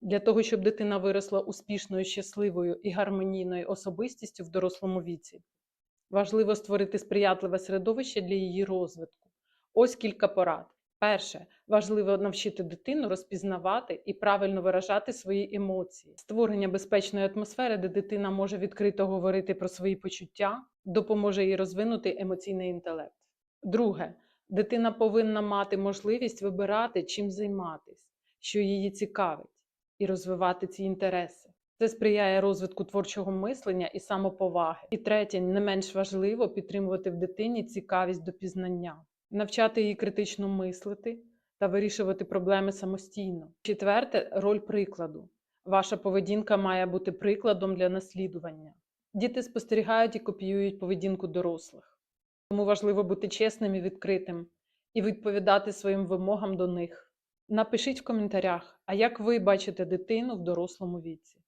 Для того, щоб дитина виросла успішною, щасливою і гармонійною особистістю в дорослому віці, важливо створити сприятливе середовище для її розвитку. Ось кілька порад. Перше, важливо навчити дитину розпізнавати і правильно виражати свої емоції. Створення безпечної атмосфери, де дитина може відкрито говорити про свої почуття, допоможе їй розвинути емоційний інтелект. Друге, дитина повинна мати можливість вибирати, чим займатись, що її цікавить, і розвивати ці інтереси. Це сприяє розвитку творчого мислення і самоповаги. І третє, не менш важливо підтримувати в дитині цікавість до пізнання, навчати її критично мислити та вирішувати проблеми самостійно. Четверте роль прикладу. Ваша поведінка має бути прикладом для наслідування. Діти спостерігають і копіюють поведінку дорослих. Тому важливо бути чесним і відкритим і відповідати своїм вимогам до них. Напишіть в коментарях, а як ви бачите дитину в дорослому віці.